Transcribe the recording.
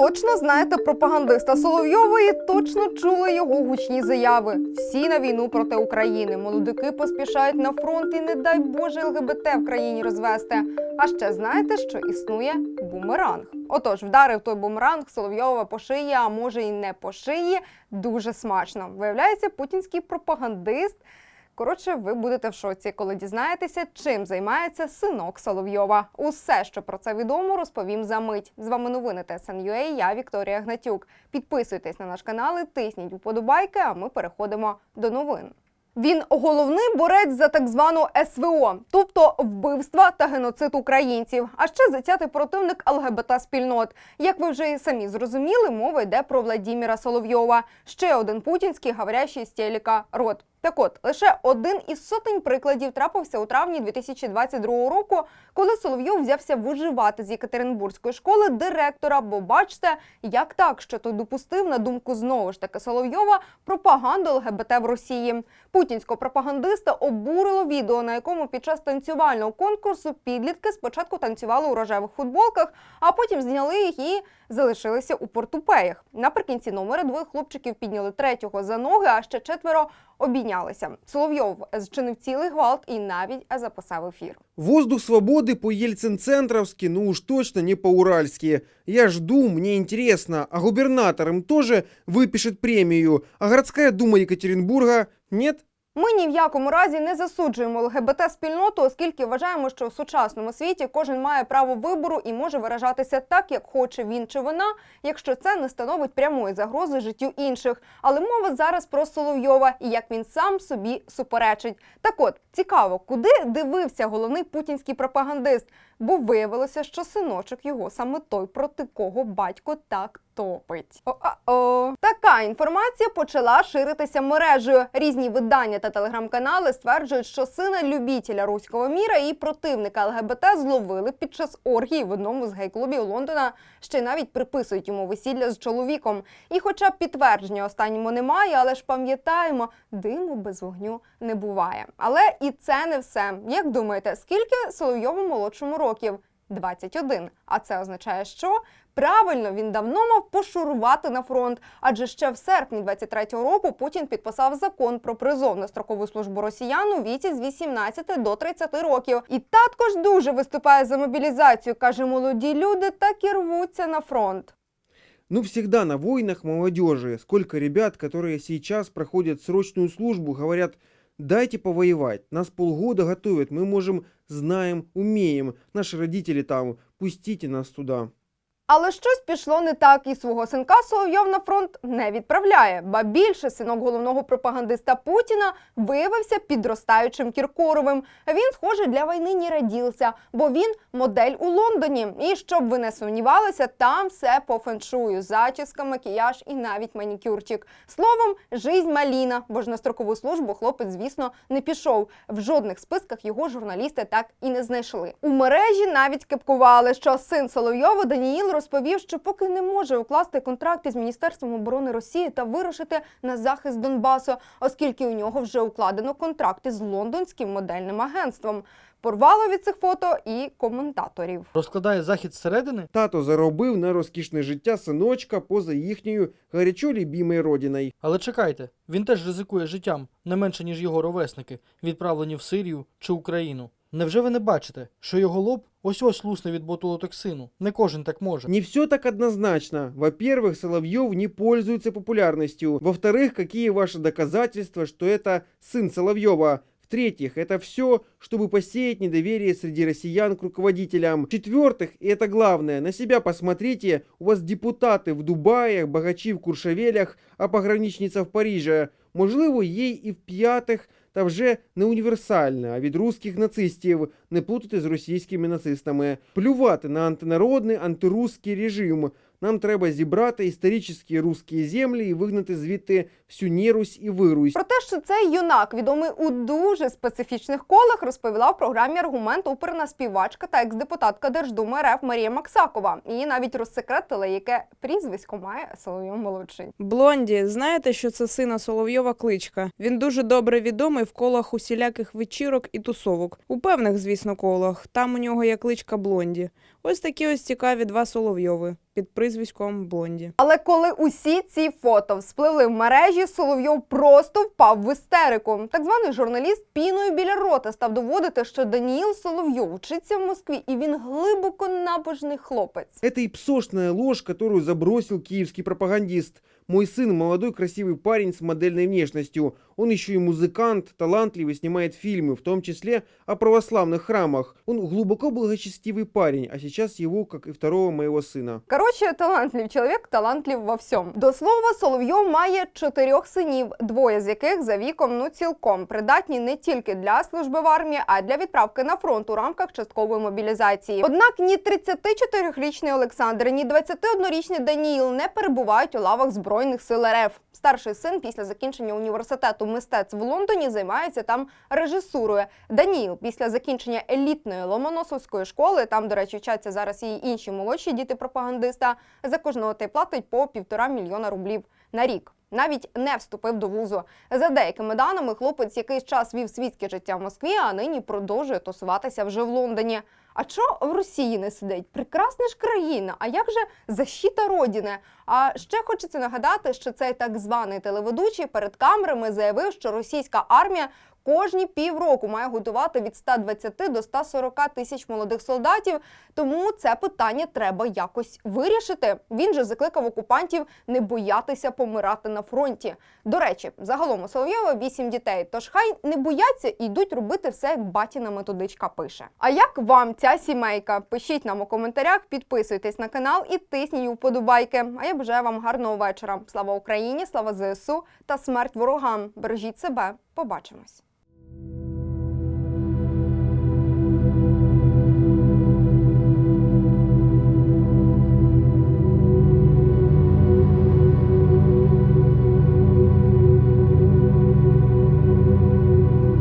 точно знаєте пропагандиста Соловйова і точно чули його гучні заяви. Всі на війну проти України. Молодики поспішають на фронт і не дай Боже ЛГБТ в країні розвести. А ще знаєте, що існує бумеранг. Отож, вдарив той бумеранг Соловйова по шиї, а може і не по шиї. Дуже смачно. Виявляється, путінський пропагандист. Коротше, ви будете в шоці, коли дізнаєтеся, чим займається синок Соловйова. Усе, що про це відомо, розповім за мить. З вами новини ТСНЮА, Я Вікторія Гнатюк. Підписуйтесь на наш канал і тисніть уподобайки. А ми переходимо до новин. Він головний борець за так звану СВО, тобто вбивства та геноцид українців, а ще затятий противник ЛГБТ спільнот. Як ви вже і самі зрозуміли, мова йде про Владіміра Соловйова, ще один путінський говорящий з телека рот. Так от лише один із сотень прикладів трапився у травні 2022 року, коли Соловйов взявся виживати з Єкатеринбурзької школи директора. Бо бачите, як так, що той допустив на думку знову ж таки Соловйова пропаганду ЛГБТ в Росії. Путінського пропагандиста обурило відео, на якому під час танцювального конкурсу підлітки спочатку танцювали у рожевих футболках, а потім зняли їх і залишилися у портупеях. Наприкінці номера двоє хлопчиків підняли третього за ноги, а ще четверо обійнялися. Соловйов зчинив цілий гвалт і навіть записав ефір. Воздух свободы по Ельцин-Центровски, ну уж точно не по-уральски. Я жду, мне интересно, а губернатор им тоже выпишет премию, а городская дума Екатеринбурга нет? Ми ні в якому разі не засуджуємо ЛГБТ спільноту, оскільки вважаємо, що в сучасному світі кожен має право вибору і може виражатися так, як хоче він чи вона, якщо це не становить прямої загрози життю інших. Але мова зараз про Соловйова і як він сам собі суперечить. Так от цікаво, куди дивився головний путінський пропагандист, бо виявилося, що синочок його саме той, проти кого батько так топить. О-а-о. Така інформація почала ширитися мережею. Різні видання та телеграм-канали стверджують, що сина любітеля руського міра і противника ЛГБТ зловили під час оргії в одному з гей-клубів Лондона. Ще навіть приписують йому весілля з чоловіком. І, хоча підтвердження останньому немає, але ж пам'ятаємо, диму без вогню не буває. Але і це не все. Як думаєте, скільки Соловйову молодшому років? 21. А це означає, що правильно він давно мав пошурувати на фронт. Адже ще в серпні 23-го року Путін підписав закон про призов на строкову службу росіян у віці з 18 до 30 років. І також дуже виступає за мобілізацію. каже, молоді люди так і рвуться на фронт. Ну всегда на войнах молодежи, сколько ребят, которые сейчас проходят срочную службу, говорят, дайте повоевать, нас полгода готовят, мы можем, знаем, умеем, наши родители там, пустите нас туда. Але щось пішло не так, і свого синка Соловйов на фронт не відправляє. Ба більше синок головного пропагандиста Путіна виявився підростаючим Кіркоровим. Він, схоже, для війни не радівся, бо він модель у Лондоні. І щоб ви не сумнівалися, там все по феншую. Зачіска, макіяж і навіть манікюрчик. Словом, жизнь маліна, бо ж на строкову службу хлопець, звісно, не пішов. В жодних списках його журналісти так і не знайшли. У мережі навіть кепкували, що син Соловйова Даніїл розповів, що поки не може укласти контракти з Міністерством оборони Росії та вирушити на захист Донбасу, оскільки у нього вже укладено контракти з лондонським модельним агентством. Порвало від цих фото і коментаторів. Розкладає захід зсередини? Тато заробив на розкішне життя синочка поза їхньою гарячо любімою родиною. Але чекайте, він теж ризикує життям не менше, ніж його ровесники, відправлені в Сирію чи Україну. Невже ви не бачите, що його лоб ось ось лусне від ботулотоксину? Не кожен так може. Не все так однозначно. Во-первых, Соловьев не пользуется популярностью. Во-вторых, какие ваши доказательства, что это сын Соловьева? В-третьих, это все, чтобы посеять недоверие среди россиян к руководителям. В-четвертых, и это главное, на себя посмотрите, у вас депутаты в Дубаях, богачи в Куршавелях, а пограничниця в Париже. Можливо, їй і в-п'ятих, та вже не універсальна, а від русських нацистів, не плутати з російськими нацистами. Плювати на антинародний, антирусський режим. Нам треба зібрати історичні русські землі і вигнати звідти всю нерусь і вирусь. Про те, що цей юнак відомий у дуже специфічних колах, розповіла в програмі аргумент оперна співачка та екс-депутатка Держдуми РФ Марія Максакова. Її навіть розсекретили, яке прізвисько має Соловйов молодший. Блонді, знаєте, що це сина Соловйова кличка. Він дуже добре відомий в колах усіляких вечірок і тусовок. У певних, звісно, колах. Там у нього є кличка Блонді. Ось такі ось цікаві два Соловйови під призвиськом Блонді. Але коли усі ці фото вспливли в мережі, Соловйов просто впав в істерику. Так званий журналіст піною біля рота став доводити, що Даніїл Соловйов вчиться в Москві, і він глибоко набожний хлопець. Это и псошная ложь, которую забросил киевский пропагандист. Мой сын молодой красивый парень с модельной внешностью. Он еще и музыкант, талантливый, снимает фильмы, в том числе о православных храмах. Он глубоко благочестивый парень, а сейчас его, как и второго моего сына. Коротше, талантлив чоловік, талантлив во всьому. До слова, Соловйов має чотирьох синів, двоє з яких за віком ну цілком придатні не тільки для служби в армії, а й для відправки на фронт у рамках часткової мобілізації. Однак ні 34-річний Олександр, ні 21-річний Даніїл не перебувають у лавах збройних сил РФ. Старший син після закінчення університету мистецтв в Лондоні займається там режисурою. Даніїл після закінчення елітної ломоносовської школи, там, до речі, вчаться зараз і інші молодші діти пропагандиста. За кожного ти платить по півтора мільйона рублів на рік. Навіть не вступив до вузу. За деякими даними, хлопець якийсь час вів світське життя в Москві, а нині продовжує тусуватися вже в Лондоні. А що в Росії не сидить? Прекрасна ж країна. А як же защита родини? А ще хочеться нагадати, що цей так званий телеведучий перед камерами заявив, що російська армія кожні півроку має готувати від 120 до 140 тисяч молодих солдатів. Тому це питання треба якось вирішити. Він же закликав окупантів не боятися помирати на фронті. До речі, загалом у Соловйова 8 дітей. Тож хай не бояться і йдуть робити все, як батіна методичка пише. А як вам ця сімейка? Пишіть нам у коментарях, підписуйтесь на канал і тисніть вподобайки. А я бажаю вам гарного вечора. Слава Україні, слава ЗСУ та смерть ворогам. Бережіть себе. Побачимось.